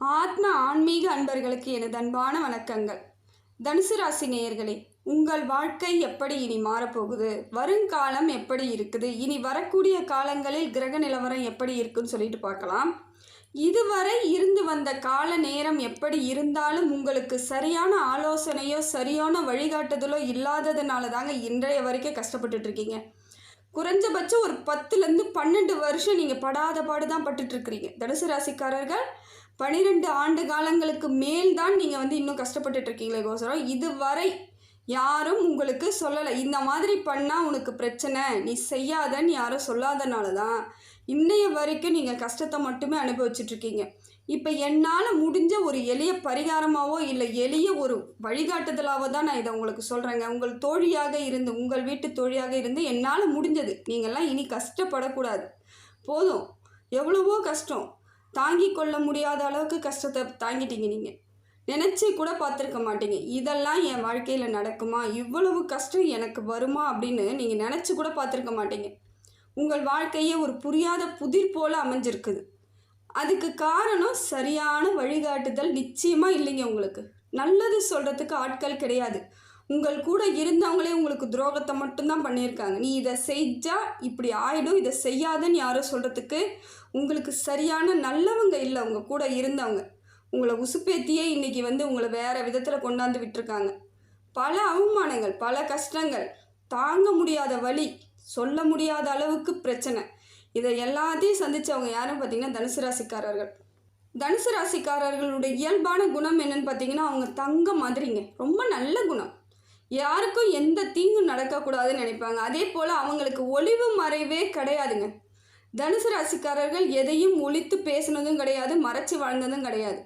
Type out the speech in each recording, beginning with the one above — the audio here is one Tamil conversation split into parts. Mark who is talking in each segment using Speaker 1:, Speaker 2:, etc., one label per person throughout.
Speaker 1: ஆத்ம ஆன்மீக அன்பர்களுக்கு எனது அன்பான வணக்கங்கள். தனுசு ராசி நேயர்களே உங்கள் வாழ்க்கை எப்படி இனி மாறப்போகுது? வருங்காலம் எப்படி இருக்குது? இனி வரக்கூடிய காலங்களில் கிரக நிலவரம் எப்படி இருக்குன்னு சொல்லிட்டு பார்க்கலாம். இதுவரை இருந்து வந்த கால நேரம் எப்படி இருந்தாலும் உங்களுக்கு சரியான ஆலோசனையோ சரியான வழிகாட்டுதலோ இல்லாததுனால தாங்க இன்றைய வரைக்கும் கஷ்டப்பட்டுட்டு இருக்கீங்க. குறைஞ்சபட்சம் ஒரு பத்துலேருந்து பன்னெண்டு வருஷம் நீங்கள் படாத பாடு தான் பட்டுட்ருக்கிறீங்க தனுசு ராசிக்காரர்கள் பனிரெண்டு ஆண்டு காலங்களுக்கு மேல் தான் நீங்கள் வந்து இன்னும் கஷ்டப்பட்டுட்டு இருக்கீங்களே கோசரம். இதுவரை யாரும் உங்களுக்கு சொல்லலை. இந்த மாதிரி பண்ணால் உனக்கு பிரச்சனை. நீ செய்யாதன்னு யாரும் சொல்லாதனால தான் இன்னைய வரைக்கும் நீங்கள் கஷ்டத்தை மட்டுமே அனுபவிச்சுட்டு இருக்கீங்க இப்போ என்னால் முடிஞ்ச ஒரு எளிய பரிகாரமாகவோ இல்லை எளிய ஒரு வழிகாட்டுதலாவோ தான் நான் இதை உங்களுக்கு சொல்கிறேங்க உங்கள் தோழியாக இருந்து உங்கள் வீட்டு தோழியாக இருந்து என்னால் முடிஞ்சது. நீங்கள்லாம் இனி கஷ்டப்படக்கூடாது. போதும். எவ்வளவோ கஷ்டம். தாங்கி கொள்ள முடியாத அளவுக்கு கஷ்டத்தை தாங்கிட்டீங்க நீங்கள் நினச்சி கூட பார்த்துருக்க மாட்டீங்க. இதெல்லாம் என் வாழ்க்கையில் நடக்குமா? இவ்வளவு கஷ்டம் எனக்கு வருமா? அப்படின்னு நீங்கள் நினச்சி கூட பார்த்துருக்க மாட்டீங்க. உங்கள் வாழ்க்கையே ஒரு புரியாத புதிர் போல் அமைஞ்சிருக்குது. அதுக்கு காரணம் சரியான வழிகாட்டுதல் நிச்சயமாக இல்லைங்க உங்களுக்கு. நல்லது சொல்கிறதுக்கு ஆட்கள் கிடையாது. உங்கள் கூட இருந்தவங்களே உங்களுக்கு துரோகத்தை மட்டும்தான் பண்ணியிருக்காங்க. நீ இதை செஞ்சால் இப்படி ஆயிடும். இதை செய்யாதுன்னு யாரும் சொல்கிறதுக்கு உங்களுக்கு சரியான நல்லவங்க இல்லை. உங்கள் கூட இருந்தவங்க. உங்களை உசுப்பேத்தியே இன்றைக்கி வந்து உங்களை வேறு விதத்தில் கொண்டாந்து விட்டுருக்காங்க. பல அவமானங்கள் பல கஷ்டங்கள். தாங்க முடியாத வழி சொல்ல முடியாத அளவுக்கு பிரச்சனை. இதை எல்லாத்தையும் சந்தித்தவங்க யாரும் பார்த்தீங்கன்னா தனுசு ராசிக்காரர்கள். தனுசு ராசிக்காரர்களுடைய இயல்பான குணம் என்னன்னு பார்த்தீங்கன்னா அவங்க தங்க மாதிரிங்க. ரொம்ப நல்ல குணம். யாருக்கும் எந்த தீங்கும் நடக்கக்கூடாதுன்னு நினைப்பாங்க. அதே போல் அவங்களுக்கு ஒளிவு மறைவே கிடையாதுங்க. தனுசு ராசிக்காரர்கள் எதையும் ஒழித்து பேசுனதும் கிடையாது மறைச்சு வாழ்ந்ததும் கிடையாது.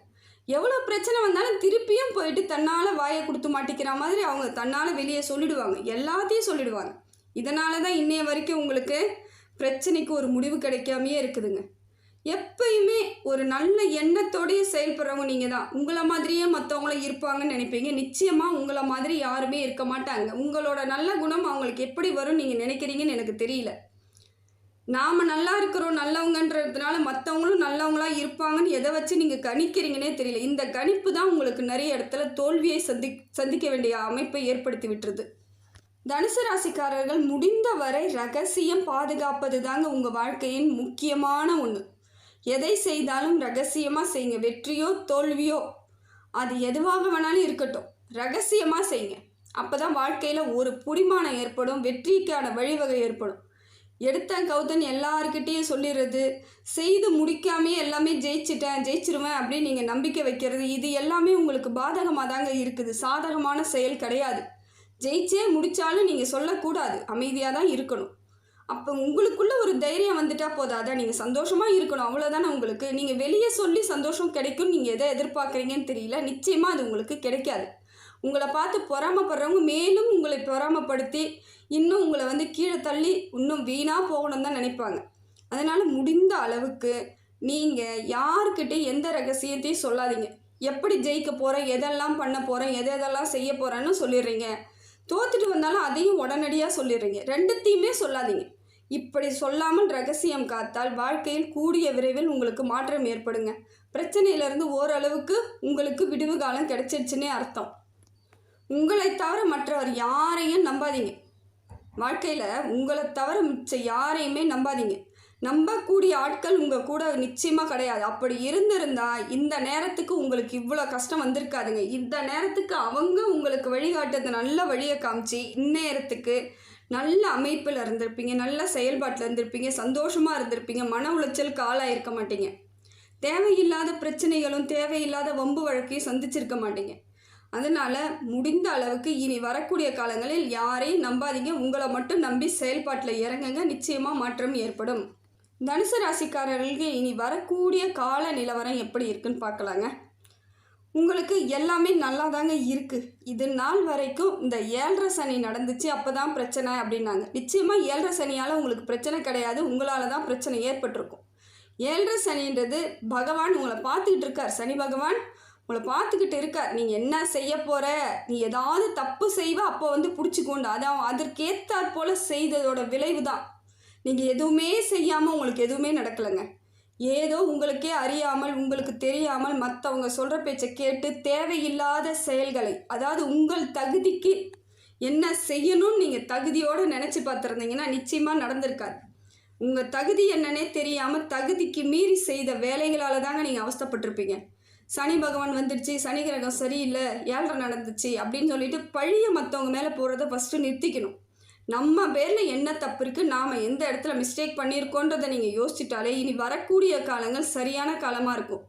Speaker 1: எவ்வளோ பிரச்சனை வந்தாலும் திருப்பியும் போயிட்டு தன்னால் வாயை கொடுத்து மாட்டிக்கிற மாதிரி அவங்க தன்னால் வெளியே சொல்லிடுவாங்க. எல்லாத்தையும் சொல்லிடுவாங்க. இதனால தான் இன்னைய வரைக்கும் உங்களுக்கு பிரச்சனைக்கு ஒரு முடிவு கிடைக்காமையே இருக்குதுங்க. எப்பயுமே ஒரு நல்ல எண்ணத்தோடயே செயல்படுறவங்க நீங்கள் தான் உங்களை மாதிரியே மற்றவங்களும் இருப்பாங்கன்னு நினைப்பீங்க. நிச்சயமாக உங்களை மாதிரி யாருமே இருக்க மாட்டாங்க. உங்களோட நல்ல குணம் அவங்களுக்கு எப்படி வரும் நீங்கள் நினைக்கிறீங்கன்னு எனக்கு தெரியல. நாம் நல்லா இருக்கிறோம் நல்லவங்கன்றதுனால மற்றவங்களும் நல்லவங்களா இருப்பாங்கன்னு எதை வச்சு நீங்கள் கணிக்கிறீங்கன்னே தெரியல. இந்த கணிப்பு தான் உங்களுக்கு நிறைய இடத்துல தோல்வியை சந்தி சந்திக்க வேண்டிய அமைப்பை ஏற்படுத்தி விட்டுருது. தனுசு ராசிக்காரர்கள் முடிந்தவரை ரகசியம் பாதுகாப்பது தாங்க உங்கள் வாழ்க்கையின் முக்கியமான ஒன்று எதை செய்தாலும் ரகசியமாக செய்யுங்க. வெற்றியோ தோல்வியோ அது எதுவாக வேணாலும் இருக்கட்டும். ரகசியமாக செய்யுங்க. அப்போ தான் வாழ்க்கையில் ஒரு புடிமானம் ஏற்படும் வெற்றிக்கான வழிவகை ஏற்படும். எடுத்தேன் கௌதன் எல்லாருக்கிட்டேயும் சொல்லிடுறது. செய்து முடிக்காமே எல்லாமே ஜெயிச்சிட்டேன் ஜெயிச்சிருவேன் அப்படின்னு நீங்கள் நம்பிக்கை வைக்கிறது இது எல்லாமே உங்களுக்கு பாதகமாக தாங்க இருக்குது. சாதகமான செயல் கிடையாது. ஜெயிச்சே முடித்தாலும் நீங்கள் சொல்லக்கூடாது. அமைதியாக தான் இருக்கணும். அப்போ உங்களுக்குள்ள ஒரு தைரியம் வந்துட்டா போதாதா நீங்கள் சந்தோஷமாக இருக்கணும். அவ்வளோதானே உங்களுக்கு. நீங்கள் வெளியே சொல்லி சந்தோஷம் கிடைக்கும் நீங்கள் எதை எதிர்பார்க்குறீங்கன்னு தெரியல. நிச்சயமாக அது உங்களுக்கு கிடைக்காது. உங்களை பார்த்து பொறாமப்படுறவங்க மேலும் உங்களை பொறாமப்படுத்தி இன்னும் உங்களை வந்து கீழே தள்ளி இன்னும் வீணாக போகணும்னு தான் நினைப்பாங்க. அதனால் முடிந்த அளவுக்கு நீங்கள் யாருக்கிட்டே எந்த ரகசியத்தையும் சொல்லாதீங்க. எப்படி ஜெயிக்க போகிறேன் எதெல்லாம் பண்ண போகிறேன் எதை எதெல்லாம் செய்ய போகிறேன்னு சொல்லிடுறீங்க. தோத்துட்டு வந்தாலும் அதையும் உடனடியாக சொல்லிடுறீங்க. ரெண்டுத்தையுமே சொல்லாதீங்க. இப்படி சொல்லாமல் ரகசியம் காத்தால் வாழ்க்கையில் கூடிய விரைவில் உங்களுக்கு மாற்றம் ஏற்படுங்க. பிரச்சனையிலேருந்து ஓரளவுக்கு உங்களுக்கு விடுவு காலம் கிடைச்சிருச்சுன்னே அர்த்தம். உங்களை தவிர மற்றவர் யாரையும் நம்பாதீங்க. வாழ்க்கையில் உங்களை தவிர மிச்ச யாரையுமே நம்பாதீங்க. நம்பக்கூடிய ஆட்கள் உங்கள் கூட நிச்சயமாக கிடையாது. அப்படி இருந்திருந்தா இந்த நேரத்துக்கு உங்களுக்கு இவ்வளோ கஷ்டம் வந்திருக்காதுங்க. இந்த நேரத்துக்கு அவங்க உங்களுக்கு வழிகாட்டுறது நல்ல வழியை காமிச்சு இந்நேரத்துக்கு நல்ல அமைப்பில் இருந்திருப்பீங்க நல்ல செயல்பாட்டில் இருந்திருப்பீங்க சந்தோஷமாக இருந்திருப்பீங்க மன உளைச்சலுக்கு ஆளாயிருக்க மாட்டீங்க. தேவையில்லாத பிரச்சனைகளும் தேவையில்லாத வம்பு வழக்கையும் சந்திச்சிருக்க மாட்டீங்க. அதனால் முடிந்த அளவுக்கு இனி வரக்கூடிய காலங்களில் யாரையும் நம்பாதீங்க. உங்களை மட்டும் நம்பி செயல்பாட்டில் இறங்குங்க. நிச்சயமாக மாற்றம் ஏற்படும். தனுசு ராசிக்காரர்களுக்கு இனி வரக்கூடிய கால நிலவரம் எப்படி இருக்குன்னு பார்க்கலாங்க. உங்களுக்கு எல்லாமே நல்லா தாங்க இருக்குது இது நாள் வரைக்கும் இந்த ஏழரை சனி நடந்துச்சு அப்போ தான் பிரச்சனை அப்படின்னாங்க. நிச்சயமாக ஏழரை சனியால் உங்களுக்கு பிரச்சனை கிடையாது உங்களால் தான் பிரச்சனை ஏற்பட்டிருக்கும். ஏழரை சனின்றது பகவான் உங்களை பார்த்துக்கிட்டு இருக்கார். சனி பகவான் உங்களை பார்த்துக்கிட்டு இருக்கார். நீங்கள் என்ன செய்ய போகிற நீ ஏதாவது தப்பு செய்வ அப்போ வந்து பிடிச்சிக்கொண்டு அதான் அதற்கேற்றாற் போல் செய்ததோட விளைவு தான் நீங்கள் எதுவுமே செய்யாமல் உங்களுக்கு எதுவுமே நடக்கலைங்க. ஏதோ உங்களுக்கே அறியாமல் உங்களுக்கு தெரியாமல் மற்றவங்க சொல்கிற பேச்சை கேட்டு தேவையில்லாத செயல்களை அதாவது உங்கள் தகுதிக்கு என்ன செய்யணும்னு நீங்கள் தகுதியோடு நினச்சி பார்த்துருந்தீங்கன்னா நிச்சயமாக நடந்திருக்காது. உங்கள் தகுதி என்னன்னே தெரியாமல் தகுதிக்கு மீறி செய்த வேலைகளால் தாங்க நீங்கள் அவஸ்தைப்பட்டிருப்பீங்க. சனி பகவான் வந்துடுச்சு சனி கிரகம் சரியில்லை ஏழரை நடந்துச்சு அப்படின்னு சொல்லிட்டு பழிய மற்றவங்க மேலே போகிறத ஃபஸ்ட்டு நிறுத்திக்கணும். நம்ம பேரில் என்ன தப்பு இருக்குது நாம் எந்த இடத்துல மிஸ்டேக் பண்ணியிருக்கோன்றதை நீங்கள் யோசிச்சிட்டாலே இனி வரக்கூடிய காலங்கள் சரியான காலமாக இருக்கும்.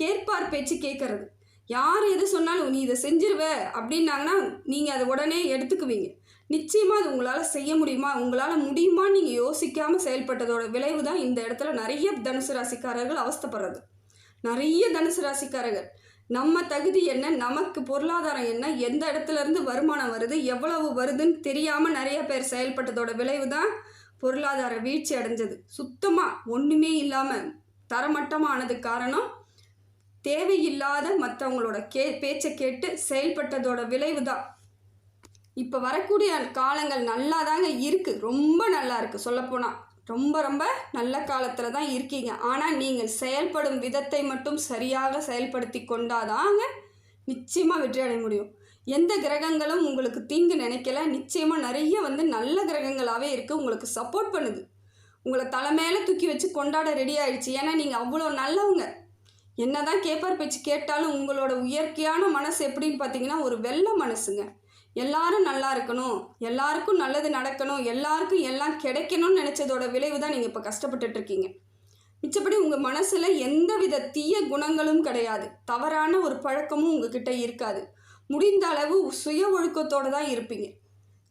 Speaker 1: கேட்பார் பேச்சு கேட்கறது. யார் எது சொன்னாலும் நீ இதை செஞ்சிருவ அப்படின்னாங்கன்னா நீங்கள் அதை உடனே எடுத்துக்குவீங்க. நிச்சயமாக அது உங்களால் செய்ய முடியுமா உங்களால் முடியுமா நீங்கள் யோசிக்காமல் செயல்பட்டதோட விளைவு தான் இந்த இடத்துல நிறைய தனுசு ராசிக்காரர்கள் அவஸ்தைப்படுறது. நிறைய தனுசு ராசிக்காரர்கள். நம்ம தகுதி என்ன? நமக்கு பொருளாதாரம் என்ன? எந்த இடத்துல இருந்து வருமானம் வருது? எவ்வளவு வருதுன்னு தெரியாமல் நிறைய பேர் செயல்பட்டதோட விளைவு தான் பொருளாதார வீழ்ச்சி அடைஞ்சது. சுத்தமாக ஒன்றுமே இல்லாமல் தரமட்டமானது காரணம் தேவையில்லாத மற்றவங்களோட கே பேச்சை கேட்டு செயல்பட்டதோட விளைவு தான் இப்போ வரக்கூடிய காலங்கள் நல்லா தாங்க இருக்குது ரொம்ப நல்லா இருக்குது சொல்லப்போனால் ரொம்ப ரொம்ப நல்ல காலத்தில் தான் இருக்கீங்க. ஆனால் நீங்கள் செயல்படும் விதத்தை மட்டும் சரியாக செயல்படுத்தி கொண்டாதாங்க நிச்சயமாக வெற்றி அடைய முடியும். எந்த கிரகங்களும் உங்களுக்கு தீங்கு நினைக்கல. நிச்சயமாக நிறைய வந்து நல்ல கிரகங்களாகவே இருக்குது உங்களுக்கு சப்போர்ட் பண்ணுது. உங்களை தலைமையில தூக்கி வச்சு கொண்டாட ரெடி ஆயிடுச்சு. ஏன்னா நீங்கள் அவ்வளோ நல்லவங்க. என்ன தான் கேப்பார் பேச்சு கேட்டாலும் உங்களோட இயற்கையான மனசு எப்படின்னு பார்த்தீங்கன்னா ஒரு வெள்ள மனசுங்க. எல்லாரும் நல்லா இருக்கணும் எல்லாருக்கும் நல்லது நடக்கணும் எல்லாருக்கும் எல்லாம் கிடைக்கணும்னு நினச்சதோட விளைவு தான் நீங்கள் இப்போ கஷ்டப்பட்டுட்டு இருக்கீங்க மிச்சப்படி உங்கள் மனசில் எந்தவித தீய குணங்களும் கிடையாது. தவறான ஒரு பழக்கமும் உங்ககிட்ட இருக்காது. முடிந்த அளவு சுய ஒழுக்கத்தோடு தான் இருப்பீங்க.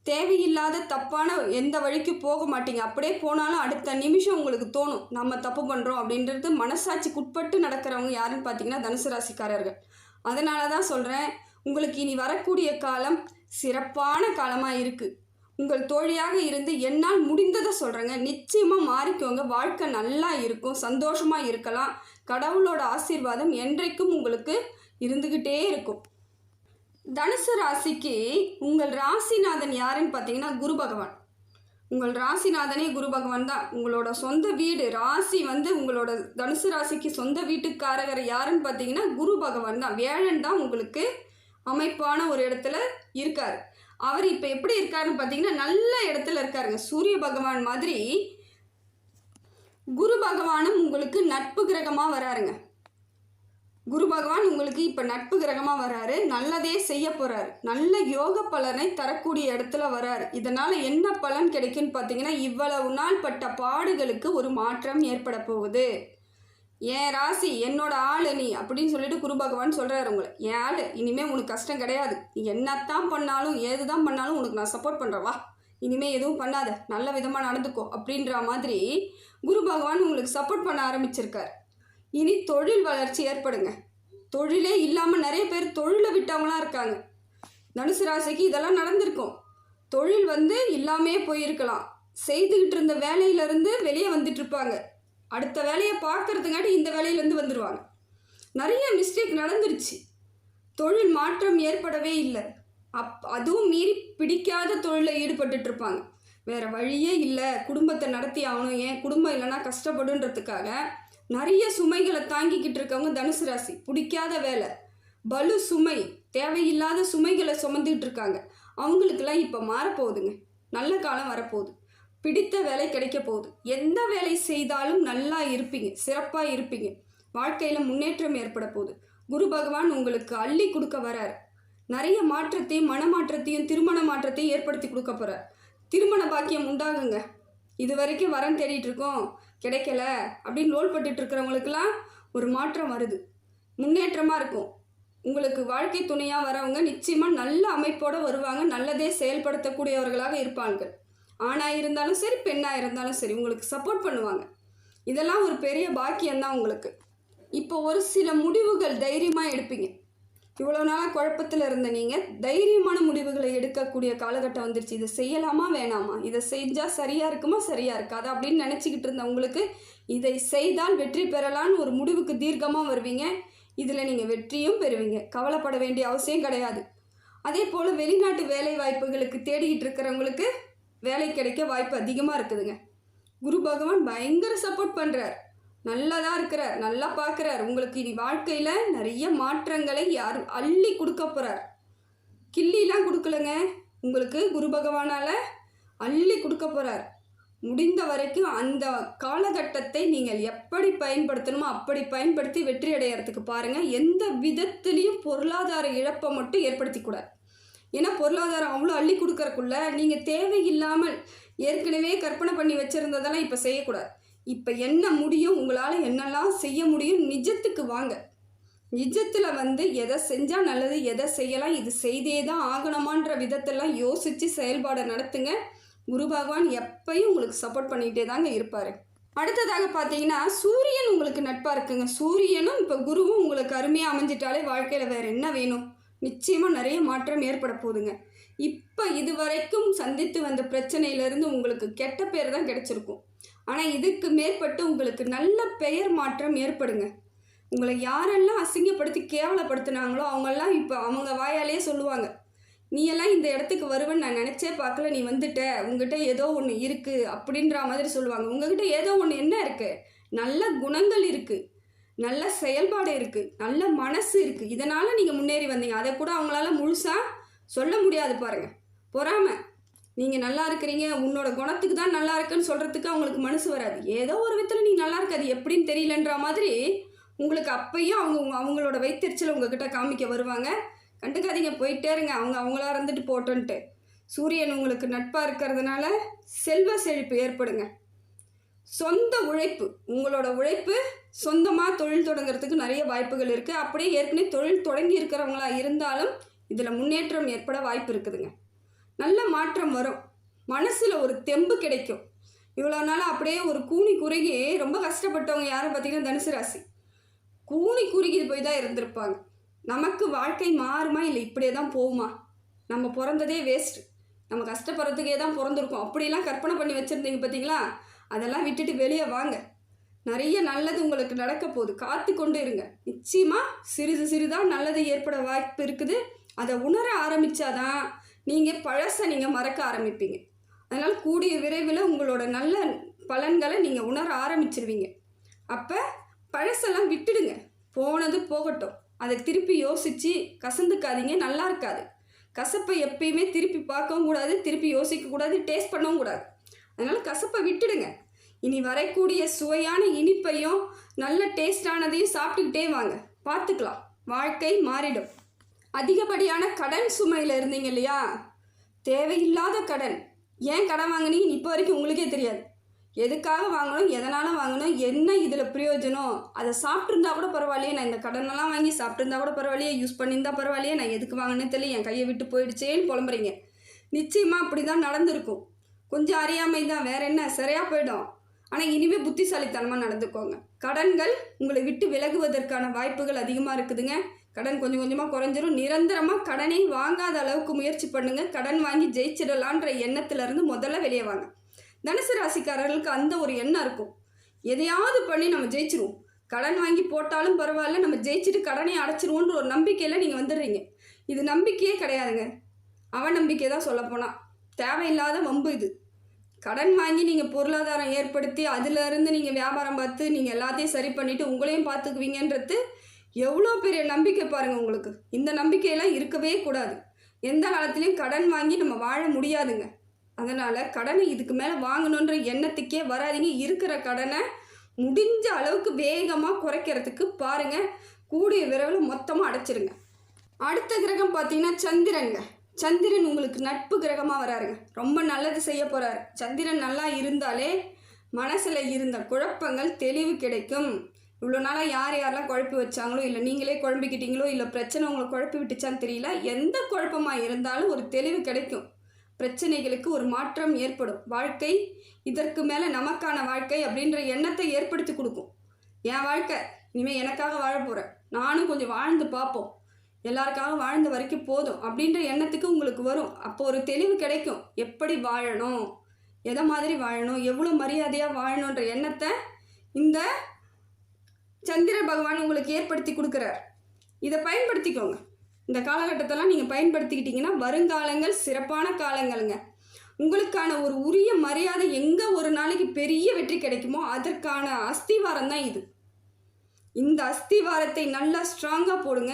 Speaker 1: தேவையில்லாத தப்பான எந்த வழிக்கு போக மாட்டீங்க. அப்படியே போனாலும் அடுத்த நிமிஷம் உங்களுக்கு தோணும் நம்ம தப்பு பண்ணுறோம் அப்படின்றது மனசாட்சிக்குட்பட்டு நடக்கிறவங்க யாருன்னு பார்த்தீங்கன்னா தனுசு ராசிக்காரர்கள். அதனால தான் சொல்கிறேன் உங்களுக்கு இனி வரக்கூடிய காலம் சிறப்பான காலமாக இருக்குது உங்கள் தோழியாக இருந்து என்னால் முடிந்ததை சொல்கிறேங்க நிச்சயமாக மாறிக்கோங்க. வாழ்க்கை நல்லா இருக்கும். சந்தோஷமாக இருக்கலாம். கடவுளோட ஆசீர்வாதம் என்றைக்கும் உங்களுக்கு இருந்துக்கிட்டே இருக்கும். தனுசு ராசிக்கு உங்கள் ராசிநாதன் யாருன்னு பார்த்தீங்கன்னா குரு பகவான். உங்கள் ராசிநாதனே குரு பகவான் தான். உங்களோட சொந்த வீடு ராசி வந்து உங்களோட தனுசு ராசிக்கு சொந்த வீட்டுக்காரகர் யாருன்னு பார்த்தீங்கன்னா குரு பகவான் தான். வேழன் தான் உங்களுக்கு அமைப்பான ஒரு இடத்துல இருக்கார். அவர் இப்போ எப்படி இருக்காருன்னு பார்த்தீங்கன்னா நல்ல இடத்துல இருக்காருங்க. சூரிய பகவான் மாதிரி குரு பகவானும் உங்களுக்கு நட்பு கிரகமாக வராருங்க. குரு பகவான் உங்களுக்கு இப்போ நட்பு கிரகமாக வராரு. நல்லதே செய்ய போகிறாரு நல்ல யோக பலனை தரக்கூடிய இடத்துல வராரு. இதனால் என்ன பலன் கிடைக்குன்னு பார்த்தீங்கன்னா இவ்வளவு நாள் பட்ட பாடுகளுக்கு ஒரு மாற்றம் ஏற்பட போகுது. என் ராசி என்னோட ஆள் நீ அப்படின்னு சொல்லிட்டு குரு பகவான் சொல்கிறாரு உங்களை. என் ஆள் இனிமேல் உனக்கு கஷ்டம் கிடையாது. நீ என்னத்தான் பண்ணாலும் ஏது தான் பண்ணாலும் உனக்கு நான் சப்போர்ட் பண்ணுறேன் வா. இனிமேல் எதுவும் பண்ணாத. நல்ல விதமாக நடந்துக்கோ அப்படின்ற மாதிரி குரு பகவான் உங்களுக்கு சப்போர்ட் பண்ண ஆரம்பிச்சிருக்கார். இனி தொழில் வளர்ச்சி ஏற்படுங்க. தொழிலே இல்லாமல் நிறைய பேர் தொழிலை விட்டவங்களாம் இருக்காங்க. தனுசு ராசிக்கு இதெல்லாம் நடந்திருக்கும். தொழில் வந்து இல்லாமே போயிருக்கலாம். செய்துக்கிட்டு இருந்த வேலையிலேருந்து வெளியே வந்துட்டு இருப்பாங்க. அடுத்த வேலையை பார்க்கறதுங்காட்டி இந்த வேலையிலேருந்து வந்துடுவாங்க நிறைய மிஸ்டேக் நடந்துருச்சு. தொழில் மாற்றம் ஏற்படவே இல்லை. அப் அதுவும் மீறி பிடிக்காத தொழிலில் ஈடுபட்டுட்டு இருப்பாங்க வேறு வழியே இல்லை. குடும்பத்தை நடத்தி ஆகணும். ஏன்? குடும்பம் இல்லைன்னா கஷ்டப்படுன்றதுக்காக நிறைய சுமைகளை தாங்கிக்கிட்டு இருக்கவங்க தனுசு ராசி. பிடிக்காத வேலை. பலு சுமை தேவையில்லாத சுமைகளை சுமந்துக்கிட்டு இருக்காங்க. அவங்களுக்கெல்லாம் இப்போ மாறப்போகுதுங்க. நல்ல காலம் வரப்போகுது. பிடித்த வேலை கிடைக்க போகுது. எந்த வேலை செய்தாலும் நல்லா இருப்பீங்க சிறப்பாக இருப்பீங்க. வாழ்க்கையில் முன்னேற்றம் ஏற்பட போகுது. குரு பகவான் உங்களுக்கு அள்ளி கொடுக்க வரார். நிறைய மாற்றத்தையும் மனமாற்றத்தையும் திருமண மாற்றத்தையும் ஏற்படுத்தி கொடுக்க போகிறார் திருமண பாக்கியம் உண்டாகுங்க. இது வரைக்கும் வரன் தேடிட்டு இருக்கோம் கிடைக்கல அப்படின்னு ரோல் பட்டுட்டு இருக்கிறவங்களுக்கெல்லாம் ஒரு மாற்றம் வருது. முன்னேற்றமாக இருக்கும். உங்களுக்கு வாழ்க்கை துணையாக வரவங்க நிச்சயமாக நல்ல அமைப்போடு வருவாங்க நல்லதே செயல்படுத்தக்கூடியவர்களாக இருப்பாங்க. ஆணாக இருந்தாலும் சரி பெண்ணாக இருந்தாலும் சரி உங்களுக்கு சப்போர்ட் பண்ணுவாங்க. இதெல்லாம் ஒரு பெரிய பாக்கியம்தான் உங்களுக்கு. இப்போ ஒரு சில முடிவுகள் தைரியமாக எடுப்பீங்க. இவ்வளோ நாளாக குழப்பத்தில் இருந்த நீங்கள் தைரியமான முடிவுகளை எடுக்கக்கூடிய காலகட்டம் வந்துருச்சு. இதை செய்யலாமா வேணாமா? இதை செஞ்சால் சரியாக இருக்குமா சரியாக இருக்காதா? அப்படின்னு நினச்சிக்கிட்டு இருந்த உங்களுக்கு இதை செய்தால் வெற்றி பெறலான்னு ஒரு முடிவுக்கு தீர்க்கமாக வருவீங்க. இதில் நீங்கள் வெற்றியும் பெறுவீங்க. கவலைப்பட வேண்டிய அவசியம் கிடையாது. அதே போல் வெளிநாட்டு வேலை வாய்ப்புகளுக்கு தேடிக்கிட்டு இருக்கிறவங்களுக்கு வேலை கிடைக்க வாய்ப்பு அதிகமாக இருக்குதுங்க. குரு பகவான் பயங்கர சப்போர்ட் பண்ணுறார் நல்லதா இருக்கிறார் நல்லா பார்க்குறார். உங்களுக்கு இனி வாழ்க்கையில் நிறைய மாற்றங்களை யார் அள்ளி கொடுக்க போகிறார் கிள்ளிலாம் கொடுக்கலங்க. உங்களுக்கு குரு பகவானால் அள்ளி கொடுக்க போகிறார் முடிந்த வரைக்கும் அந்த காலகட்டத்தை நீங்கள் எப்படி பயன்படுத்தணுமோ அப்படி பயன்படுத்தி வெற்றி அடையறதுக்கு பாருங்கள் எந்த விதத்துலேயும் பொருளாதார இழப்பை மட்டும் ஏற்படுத்திக்கூடாது. ஏன்னா பொருளாதாரம் அவ்வளோ அள்ளி கொடுக்கறக்குள்ள நீங்கள் தேவையில்லாமல் ஏற்கனவே கற்பனை பண்ணி வச்சுருந்ததெல்லாம் இப்போ செய்யக்கூடாது. இப்போ என்ன முடியும் உங்களால் என்னெல்லாம் செய்ய முடியும் நிஜத்துக்கு வாங்க. நிஜத்தில் வந்து எதை செஞ்சால் நல்லது எதை செய்யலாம் இது செய்தே தான் ஆகணுமான்ற விதத்தெல்லாம் யோசித்து செயல்பாடை நடத்துங்க. குரு பகவான் எப்பயும் உங்களுக்கு சப்போர்ட் பண்ணிகிட்டே தாங்க இருப்பார். அடுத்ததாக பார்த்தீங்கன்னா சூரியன் உங்களுக்கு நட்பாக இருக்குங்க. சூரியனும் இப்போ குருவும் உங்களுக்கு அருமையாக அமைஞ்சிட்டாலே வாழ்க்கையில் வேறு என்ன வேணும்? நிச்சயமாக நிறைய மாற்றம் ஏற்பட போகுதுங்க. இப்போ இதுவரைக்கும் சந்தித்து வந்த பிரச்சனையிலேருந்து உங்களுக்கு கெட்ட பேர் தான் கிடச்சிருக்கும். ஆனால் இதுக்கு மேற்பட்டு உங்களுக்கு நல்ல பெயர் மாற்றம் ஏற்படுங்க. உங்களை யாரெல்லாம் அசிங்கப்படுத்தி கேவலப்படுத்துனாங்களோ அவங்கெல்லாம் இப்போ அவங்க வாயாலேயே சொல்லுவாங்க. நீ எல்லாம் இந்த இடத்துக்கு வருவேன்னு நான் நினச்சே பார்க்கல நீ வந்துட்ட. உங்ககிட்ட ஏதோ ஒன்று இருக்குது அப்படின்ற மாதிரி சொல்லுவாங்க. உங்ககிட்ட ஏதோ ஒன்று என்ன இருக்குது நல்ல குணங்கள் இருக்குது நல்ல செயல்பாடு இருக்குது நல்ல மனசு இருக்குது இதனால் நீங்கள் முன்னேறி வந்தீங்க. அதை கூட அவங்களால முழுசாக சொல்ல முடியாது பாருங்கள் பொறாமை. நீங்கள் நல்லா இருக்கிறீங்க உன்னோட குணத்துக்கு தான் நல்லா இருக்குன்னு சொல்கிறதுக்கு அவங்களுக்கு மனசு வராது. ஏதோ ஒரு விதத்தில் நீங்கள் நல்லா இருக்காது எப்படின்னு தெரியலன்ற மாதிரி உங்களுக்கு அப்பையும் அவங்க உங்க- அவங்களோட வைத்தறிச்சல் உங்ககிட்ட காமிக்க வருவாங்க. கண்டுக்காதீங்க போயிட்டே இருங்க. அவங்க அவங்களா இருந்துட்டு போட்டோன்ட்டு. சூரியன் உங்களுக்கு நட்பாக இருக்கிறதுனால செல்வ செழிப்பு ஏற்படுங்க. சொந்த உழைப்பு உங்களோட உழைப்பு சொந்தமாக தொழில் தொடங்குறதுக்கு நிறைய வாய்ப்புகள் இருக்குது அப்படியே ஏற்கனவே தொழில் தொடங்கி இருக்கிறவங்களா இருந்தாலும் இதில் முன்னேற்றம் ஏற்பட வாய்ப்பு இருக்குதுங்க. நல்ல மாற்றம் வரும். மனசில் ஒரு தெம்பு கிடைக்கும். இவ்வளோ நாள் அப்படியே ஒரு கூனி குறுகி ரொம்ப கஷ்டப்பட்டவங்க யாரும் பார்த்தீங்கன்னா தனுசு ராசி. கூனி குறுகி போய் தான் இருந்திருப்பாங்க. நமக்கு வாழ்க்கை மாறுமா இல்லை இப்படியே தான் போகுமா? நம்ம பிறந்ததே வேஸ்ட்டு நம்ம கஷ்டப்படுறதுக்கே தான் பிறந்திருக்கோம். அப்படிலாம் கற்பனை பண்ணி வச்சுருந்தீங்க பார்த்தீங்களா? அதெல்லாம் விட்டுட்டு வெளியே வாங்க. நிறைய நல்லது உங்களுக்கு நடக்க போகுது. காத்து கொண்டு இருங்க. நிச்சயமாக சிறிது சிறிதாக நல்லது ஏற்பட வாய்ப்பு இருக்குது. அதை உணர ஆரம்பித்தாதான் நீங்கள் பழசை நீங்கள் மறக்க ஆரம்பிப்பீங்க. அதனால் கூடிய விரைவில் உங்களோட நல்ல பலன்களை நீங்கள் உணர ஆரம்பிச்சிருவீங்க. அப்போ பழசெல்லாம் விட்டுடுங்க. போனது போகட்டும். அதை திருப்பி யோசித்து கசந்துக்காதீங்க. நல்லா இருக்காது. கசப்பை எப்பயுமே திருப்பி பார்க்கவும் கூடாது. திருப்பி யோசிக்கக்கூடாது டேஸ்ட் பண்ணவும் கூடாது. அதனால் கசப்பை விட்டுடுங்க. இனி வரக்கூடிய சுவையான இனிப்பையும் நல்ல டேஸ்டானதையும் சாப்பிட்டுக்கிட்டே வாங்க. பார்த்துக்கலாம். வாழ்க்கை மாறிடும். அதிகப்படியான கடன் சுமையில் இருந்தீங்க இல்லையா? தேவையில்லாத கடன். ஏன் கடன் வாங்குனீங்க இப்போ வரைக்கும் உங்களுக்கே தெரியாது. எதுக்காக வாங்கணும் எதனால் வாங்கணும் என்ன இதில் பிரயோஜனம்? அதை சாப்பிட்ருந்தா கூட பரவாயில்லையே. நான் இந்த கடனெல்லாம் வாங்கி சாப்பிட்ருந்தா கூட பரவாயில்லையே. யூஸ் பண்ணியிருந்தா பரவாயில்லையே. நான் எதுக்கு வாங்கினே தெரியல. என் கையை விட்டு போயிடுச்சேன்னு புலம்புறீங்க. நிச்சயமாக அப்படி தான் நடந்திருக்கும். கொஞ்சம் அறியாமை தான் வேற என்ன? சரியாக போயிடும். ஆனால் இனிமேல் புத்திசாலித்தனமாக நடந்துக்கோங்க. கடன்கள் உங்களை விட்டு விலகுவதற்கான வாய்ப்புகள் அதிகமாக இருக்குதுங்க. கடன் கொஞ்சம் கொஞ்சமாக குறைஞ்சிரும். நிரந்தரமாக கடனை வாங்காத அளவுக்கு முயற்சி பண்ணுங்க. கடன் வாங்கி ஜெயிச்சிடலான்ற எண்ணத்துலேருந்து முதல்ல வெளியே வாங்க. தனுசு ராசிக்காரர்களுக்கு அந்த ஒரு எண்ணம் இருக்கும். எதையாவது பண்ணி நம்ம ஜெயிச்சிருவோம். கடன் வாங்கி போட்டாலும் பரவாயில்ல நம்ம ஜெயிச்சுட்டு கடனை அடைச்சிருவோன்ற ஒரு நம்பிக்கையில் நீங்கள் வந்துடுறீங்க. இது நம்பிக்கையே கிடையாதுங்க. அவநம்பிக்கை தான் சொல்லப்போனால் தேவையில்லாத வம்பு இது. கடன் வாங்கி நீங்கள் பொருளாதாரம் ஏற்படுத்தி அதிலிருந்து நீங்கள் வியாபாரம் பார்த்து நீங்கள் எல்லாத்தையும் சரி பண்ணிவிட்டு உங்களையும் பார்த்துக்குவீங்கன்றது எவ்வளோ பெரிய நம்பிக்கை பாருங்கள் உங்களுக்கு. இந்த நம்பிக்கையெல்லாம் இருக்கவே கூடாது. எந்த காலத்துலேயும் கடன் வாங்கி நம்ம வாழ முடியாதுங்க. அதனால் கடனை இதுக்கு மேலே வாங்கணுன்ற எண்ணத்துக்கே வராதீங்க. இருக்கிற கடனை முடிஞ்ச அளவுக்கு வேகமாக குறைக்கிறதுக்கு பாருங்கள் கூடிய விரைவில் மொத்தமாக அடைச்சிருங்க. அடுத்த கிரகம் பார்த்தீங்கன்னா சந்திரங்க சந்திரன் உங்களுக்கு நட்பு கிரகமாக வராருங்க. ரொம்ப நல்லது செய்ய போகிறாரு சந்திரன் நல்லா இருந்தாலே மனசில் இருந்த குழப்பங்கள் தெளிவு கிடைக்கும். இவ்வளோ நாளாக யார் யாரெல்லாம் குழப்பி வச்சாங்களோ இல்லை நீங்களே குழம்பிக்கிட்டீங்களோ இல்லை பிரச்சனை உங்களை குழப்பி விட்டுச்சான்னு தெரியல எந்த குழப்பமாக இருந்தாலும் ஒரு தெளிவு கிடைக்கும். பிரச்சனைகளுக்கு ஒரு மாற்றம் ஏற்படும். வாழ்க்கை இதற்கு மேலே நமக்கான வாழ்க்கை அப்படின்ற எண்ணத்தை ஏற்படுத்தி கொடுக்கும். என் வாழ்க்கை இனிமேல் எனக்காக வாழ போகிறேன் நானும் கொஞ்சம் வாழ்ந்து பார்ப்போம். எல்லாருக்காக வாழ்ந்த வரைக்கும் போதும் அப்படின்ற எண்ணத்துக்கு உங்களுக்கு வரும். அப்போ ஒரு தெளிவு கிடைக்கும். எப்படி வாழணும்? எதை மாதிரி வாழணும்? எவ்வளோ மரியாதையாக வாழணுன்ற எண்ணத்தை இந்த சந்திர பகவான் உங்களுக்கு ஏற்படுத்தி கொடுக்குறார். இதை பயன்படுத்திக்கோங்க. இந்த காலகட்டத்தெல்லாம் நீங்கள் பயன்படுத்திக்கிட்டிங்கன்னா வருங்காலங்கள் சிறப்பான காலங்களுங்க. உங்களுக்கான ஒரு உரிய மரியாதை எங்கே ஒரு நாளைக்கு பெரிய வெற்றி கிடைக்குமோ அதற்கான அஸ்திவாரம் தான் இது. இந்த அஸ்திவாரத்தை நல்லா ஸ்ட்ராங்காக போடுங்க.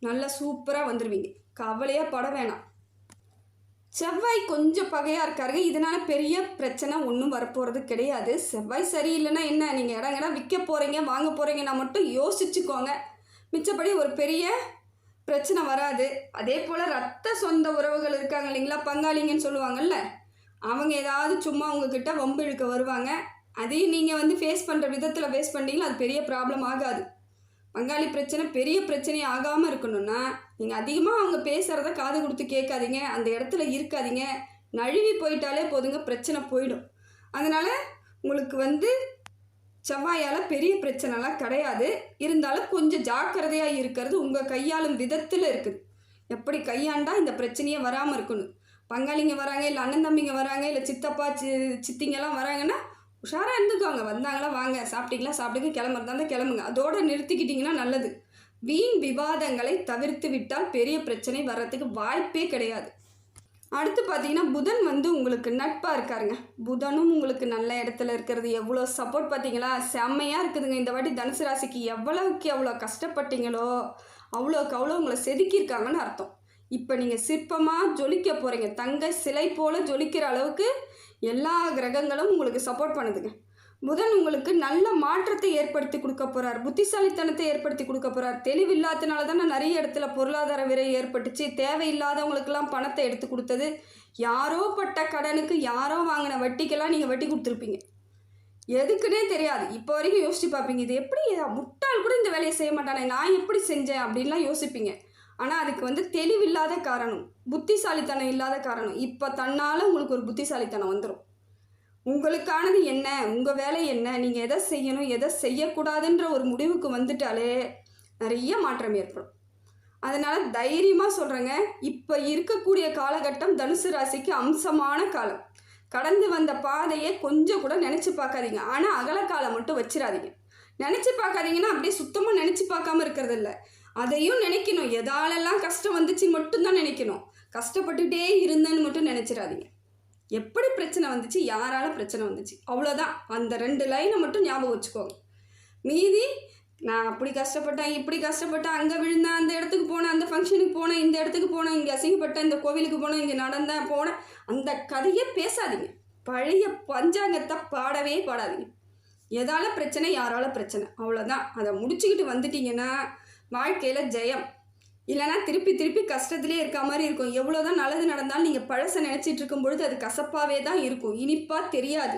Speaker 1: நல்லா சூப்பராக வந்துடுவீங்க கவலையாக பட வேணாம். செவ்வாய் கொஞ்சம் பகையாக இருக்காருங்க. இதனால் பெரிய பிரச்சனை ஒன்றும் வரப்போகிறது கிடையாது. செவ்வாய் சரியில்லைன்னா என்ன? நீங்கள் இடங்கடா விற்க போகிறீங்க வாங்க போகிறீங்கன்னா மட்டும் யோசிச்சுக்கோங்க. மிச்சப்படி ஒரு பெரிய பிரச்சனை வராது. அதே போல் ரத்த சொந்த உறவுகள் இருக்காங்க இல்லைங்களா? பங்காளிங்கன்னு சொல்லுவாங்கல்ல? அவங்க ஏதாவது சும்மா உங்ககிட்ட வம்பு இழுக்க வருவாங்க. அதையும் நீங்கள் வந்து ஃபேஸ் பண்ணுற விதத்தில் ஃபேஸ் பண்ணிங்கன்னா அது பெரிய ப்ராப்ளம் ஆகாது. பங்காளி பிரச்சனை பெரிய பிரச்சனை ஆகாமல் இருக்கணும்னா நீங்கள் அதிகமாக அவங்க பேசுகிறத காது கொடுத்து கேட்காதீங்க. அந்த இடத்துல இருக்காதீங்க. நழுவி போயிட்டாலே போதுங்க பிரச்சனை போயிடும். அதனால் உங்களுக்கு வந்து செவ்வாயால் பெரிய பிரச்சனைலாம் கிடையாது. இருந்தாலும் கொஞ்சம் ஜாக்கிரதையாக இருக்கிறது உங்கள் கையாளும் விதத்தில் இருக்குது. எப்படி கையாண்டா இந்த பிரச்சனையே வராமல் இருக்கணும். பங்காளிங்க வராங்க இல்லை அண்ணன் தம்பிங்க வராங்க இல்லை சித்தப்பா சி சித்திங்கெல்லாம் வராங்கன்னா உஷாராக இருந்துக்கோங்க. வந்தாங்களா வாங்க. சாப்பிட்டீங்களா சாப்பிடுங்க. கிளம்புறதா இருந்தால் கிளம்புங்க. அதோட நிறுத்திக்கிட்டிங்கன்னா நல்லது. வீண் விவாதங்களை தவிர்த்து விட்டால் பெரிய பிரச்சனை வர்றதுக்கு வாய்ப்பே கிடையாது. அடுத்து பார்த்தீங்கன்னா புதன் வந்து உங்களுக்கு நட்பாக இருக்காருங்க. புதனும் உங்களுக்கு நல்ல இடத்துல இருக்கிறது. எவ்வளோ சப்போர்ட் பார்த்தீங்களா? செம்மையாக இருக்குதுங்க. இந்த வாட்டி தனுசு ராசிக்கு எவ்வளவுக்கு எவ்வளோ கஷ்டப்பட்டீங்களோ அவ்வளோக்கு அவ்வளோ உங்களை செதுக்கியிருக்காங்கன்னு அர்த்தம். இப்போ நீங்கள் சிற்பமாக ஜொலிக்க போகிறீங்க தங்க சிலை போல் ஜொலிக்கிற அளவுக்கு எல்லா கிரகங்களும் உங்களுக்கு சப்போர்ட் பண்ணுதுங்க. புதன் உங்களுக்கு நல்ல மாற்றத்தை ஏற்படுத்தி கொடுக்க போகிறார் புத்திசாலித்தனத்தை ஏற்படுத்தி கொடுக்க போகிறார் தெளிவில்லாதனால தானே நிறைய இடத்துல பொருளாதார விரை ஏற்பட்டுச்சு. தேவையில்லாதவங்களுக்கெல்லாம் பணத்தை எடுத்து கொடுத்தது. யாரோ பட்ட கடனுக்கு யாரோ வாங்கின வட்டிக்கெல்லாம் நீங்கள் வட்டி கொடுத்துருப்பீங்க. எதுக்குன்னே தெரியாது. இப்போ வரைக்கும் யோசிச்சு பார்ப்பீங்க. இது எப்படி முட்டாள் கூட இந்த வேலையை செய்ய மாட்டானே? நான் எப்படி செஞ்சேன்? அப்படின்லாம் யோசிப்பீங்க. ஆனால் அதுக்கு வந்து தெளிவில்லாத காரணம் புத்திசாலித்தனம் இல்லாத காரணம். இப்போ தன்னால் உங்களுக்கு ஒரு புத்திசாலித்தனம் வந்துடும் உங்களுக்கானது என்ன? உங்கள் வேலை என்ன? நீங்கள் எதை செய்யணும்? எதை செய்யக்கூடாதுன்ற ஒரு முடிவுக்கு வந்துட்டாலே நிறைய மாற்றம் ஏற்படும். அதனால் தைரியமாக சொல்கிறேங்க இப்போ இருக்கக்கூடிய காலகட்டம் தனுசு ராசிக்கு அம்சமான காலம். கடந்து வந்த பாதையை கொஞ்சம் கூட நினச்சி பார்க்காதீங்க. ஆனால் அகலக்காலம் மட்டும் வச்சிடாதீங்க நினச்சி பார்க்காதீங்கன்னா அப்படியே சுத்தமாக நினச்சி பார்க்காம இருக்கிறதில்ல அதையும் நினைக்கணும். எதாலெல்லாம் கஷ்டம் வந்துச்சு மட்டும்தான் நினைக்கணும். கஷ்டப்பட்டுட்டே இருந்தேன்னு மட்டும் நினச்சிடாதீங்க. எப்படி பிரச்சனை வந்துச்சு? யாரால பிரச்சனை வந்துச்சு? அவ்வளோதான் அந்த ரெண்டு லைனை மட்டும் ஞாபகம் வச்சுக்கோங்க. மீதி நான் அப்படி கஷ்டப்பட்டேன் இப்படி கஷ்டப்பட்டேன் அங்கே விழுந்தேன் அந்த இடத்துக்கு போனேன் அந்த ஃபங்க்ஷனுக்கு போனேன் இந்த இடத்துக்கு போனேன் இங்கே அசிங்கப்பட்டேன் இந்த கோவிலுக்கு போனேன் இங்கே நடந்தேன் போனேன். அந்த கதையே பேசாதீங்க. பழைய பஞ்சாங்கத்தை பாடவே பாடாதீங்க. எதால பிரச்சனை யாரால பிரச்சனை. அவ்வளோதான் அதை முடிச்சுக்கிட்டு வந்துட்டீங்கன்னா வாழ்க்கையில் ஜெயம். இல்லைனா திருப்பி திருப்பி கஷ்டத்திலே இருக்க மாதிரி இருக்கும். எவ்வளோதான் நல்லது நடந்தாலும் நீங்கள் பழசை நினச்சிட்டு இருக்கும் பொழுது அது கசப்பாகவே தான் இருக்கும். இனிப்பாக தெரியாது.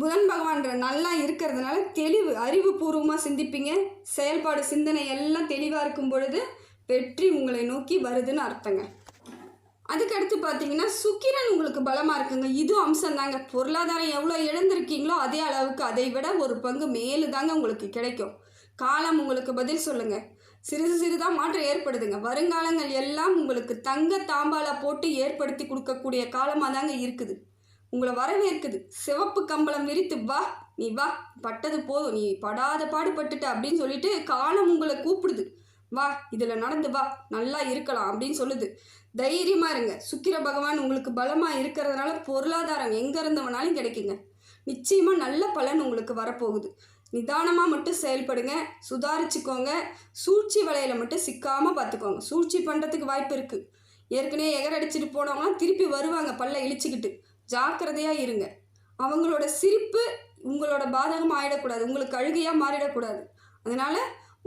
Speaker 1: புதன் பகவான்ற நல்லா இருக்கிறதுனால தெளிவு அறிவுபூர்வமாக சிந்திப்பீங்க. செயல்பாடு சிந்தனை எல்லாம் தெளிவாக இருக்கும் பொழுது வெற்றி உங்களை நோக்கி வருதுன்னு அர்த்தங்க. அதுக்கடுத்து பார்த்தீங்கன்னா சுக்கிரன் உங்களுக்கு பலமாக இருக்குங்க. இது அம்சம் தாங்க பொருளாதாரம் எவ்வளோ இழந்திருக்கீங்களோ அதே அளவுக்கு அதை விட ஒரு பங்கு மேலு தாங்க உங்களுக்கு கிடைக்கும். காலம் உங்களுக்கு பதில் சொல்லுங்கள் சிறிது சிறிதாக மாற்றம் ஏற்படுதுங்க. வருங்காலங்கள் எல்லாம் உங்களுக்கு தங்க தாம்பாளை போட்டு ஏற்படுத்தி கொடுக்கக்கூடிய காலமாக தாங்க இருக்குது. உங்களை வரவேற்குது. சிவப்பு கம்பளம் விரித்து வா நீ வா பட்டது போதும் நீ படாத பாடுபட்டுட்ட அப்படின்னு சொல்லிட்டு காலம் உங்களை கூப்பிடுது. வா இதில் நடந்து வா நல்லா இருக்கலாம் அப்படின்னு சொல்லுது. தைரியமாக இருங்க. சுக்கிர பகவான் உங்களுக்கு பலமாக இருக்கிறதுனால பொருளாதாரம் எங்கே இருந்தவனாலும் கிடைக்குங்க. நிச்சயமாக நல்ல பலன் உங்களுக்கு வரப்போகுது. நிதானமாக மட்டும் செயல்படுங்க சுதாரிச்சுக்கோங்க. சூழ்ச்சி வலையில் மட்டும் சிக்காமல் பார்த்துக்கோங்க சூழ்ச்சி பண்ணுறதுக்கு வாய்ப்பு இருக்குது ஏற்கனவே எகரடிச்சிட்டு போனவங்களாம் திருப்பி வருவாங்க பல்ல இழிச்சிக்கிட்டு. ஜாக்கிரதையாக இருங்க. அவங்களோட சிரிப்பு உங்களோட பாதகமாக ஆகிடக்கூடாது உங்களுக்கு அழுகையாக மாறிடக்கூடாது. அதனால்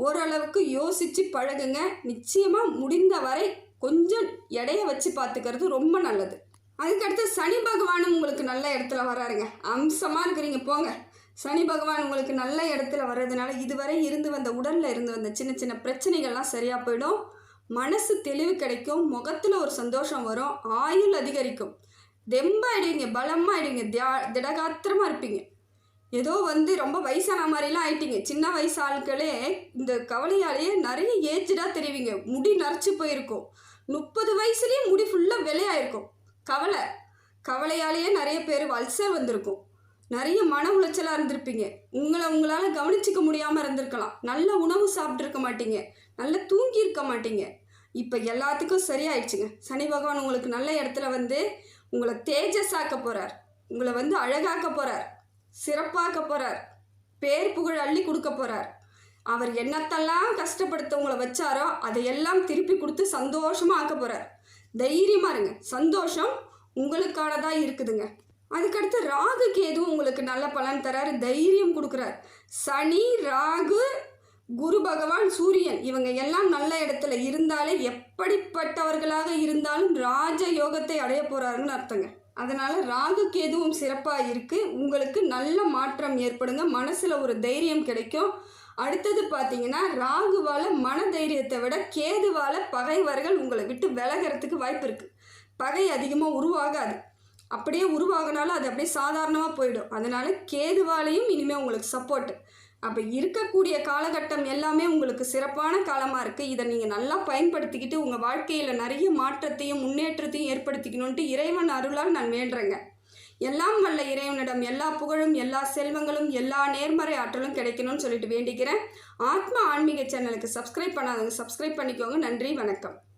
Speaker 1: ஓரளவுக்கு யோசித்து பழகுங்க. நிச்சயமாக முடிந்த வரை கொஞ்சம் எடைய வச்சு பார்த்துக்கிறது ரொம்ப நல்லது. அதுக்கடுத்து சனி பகவானும் உங்களுக்கு நல்ல இடத்துல வராருங்க. அம்சமாக இருக்கிறீங்க. போங்க. சனி பகவான் உங்களுக்கு நல்ல இடத்துல வர்றதுனால இதுவரை இருந்து வந்த உடலில் இருந்து வந்த சின்ன சின்ன பிரச்சனைகள்லாம் சரியாக போயிடும். மனசு தெளிவு கிடைக்கும். முகத்தில் ஒரு சந்தோஷம் வரும். ஆயுள் அதிகரிக்கும். தெம்பாயிடுவீங்க. பலமாயிடுவீங்க. தியா திடகாத்திரமாக இருப்பீங்க. ஏதோ வந்து ரொம்ப வயசான மாதிரிலாம் ஆயிட்டீங்க. சின்ன வயசு ஆட்களே இந்த கவலையாலேயே நிறைய ஏஜ்டாக தெரிவிங்க. முடி நரைச்சி போயிருக்கும். முப்பது வயசுலேயே முடி ஃபுல்லாக விலையாயிருக்கும். கவலை. கவலையாலேயே நிறைய பேர் அல்சர் வந்திருக்கும். நிறைய மன உளைச்சலாக இருந்திருப்பீங்க. உங்களை உங்களால் கவனிச்சிக்க முடியாமல் இருந்திருக்கலாம். நல்ல உணவு சாப்பிட்ருக்க மாட்டீங்க. நல்ல தூங்கி இருக்க மாட்டீங்க. இப்போ எல்லாத்துக்கும் சரியாயிடுச்சுங்க. சனி பகவான் உங்களுக்கு நல்ல இடத்துல வந்து உங்களை தேஜஸாக்க போகிறார் உங்களை வந்து அழகாக்க போகிறார் சிறப்பாக்க போகிறார் பேர் புகழ் அள்ளி கொடுக்க போகிறார் அவர் என்னத்தெல்லாம் கஷ்டப்படுத்த உங்களை வச்சாரோ அதையெல்லாம் திருப்பி கொடுத்து சந்தோஷமாக ஆக்க போகிறார் தைரியமாக இருங்க. சந்தோஷம் உங்களுக்கானதாக இருக்குதுங்க. அதுக்கடுத்து ராகு கேது உங்களுக்கு நல்ல பலன் தராரு தைரியம் கொடுக்குறார். சனி ராகு குரு பகவான் சூரியன் இவங்க எல்லாம் நல்ல இடத்துல இருந்தாலே எப்படிப்பட்டவர்களாக இருந்தாலும் ராஜ யோகத்தை அடைய போகிறாருன்னு அர்த்தங்க. அதனால் ராகு கேதுவும் சிறப்பாக இருக்குது உங்களுக்கு நல்ல மாற்றம் ஏற்படுங்க. மனசில் ஒரு தைரியம் கிடைக்கும். அடுத்தது பார்த்தீங்கன்னா ராகுவால் மன தைரியத்தை விட கேதுவால் பகைவர்கள் உங்களை விட்டு விலகிறதுக்கு வாய்ப்பு இருக்குது பகை அதிகமாக உருவாகாது. அப்படியே உருவாகினாலும் அது அப்படியே சாதாரணமாக போயிடும். அதனால் கேதுவாலையும் இனிமேல் உங்களுக்கு சப்போர்ட் அப்போ இருக்கக்கூடிய காலகட்டம் எல்லாமே உங்களுக்கு சிறப்பான காலமாக இருக்குது இதை நீங்கள் நல்லா பயன்படுத்திக்கிட்டு உங்கள் வாழ்க்கையில் நிறைய மாற்றத்தையும் முன்னேற்றத்தையும் ஏற்படுத்திக்கணுன்ட்டு இறைவன் அருளால் நான் வேண்டுறேங்க. எல்லாம் வல்ல இறைவனிடம் எல்லா புகழும் எல்லா செல்வங்களும் எல்லா நேர்மறை ஆற்றலும் கிடைக்கணும்னு சொல்லிட்டு வேண்டிக்கிறேன். ஆத்மா ஆன்மீக சேனலுக்கு சப்ஸ்கிரைப் பண்ணாதவங்க சப்ஸ்கிரைப் பண்ணிக்கோங்க. நன்றி வணக்கம்.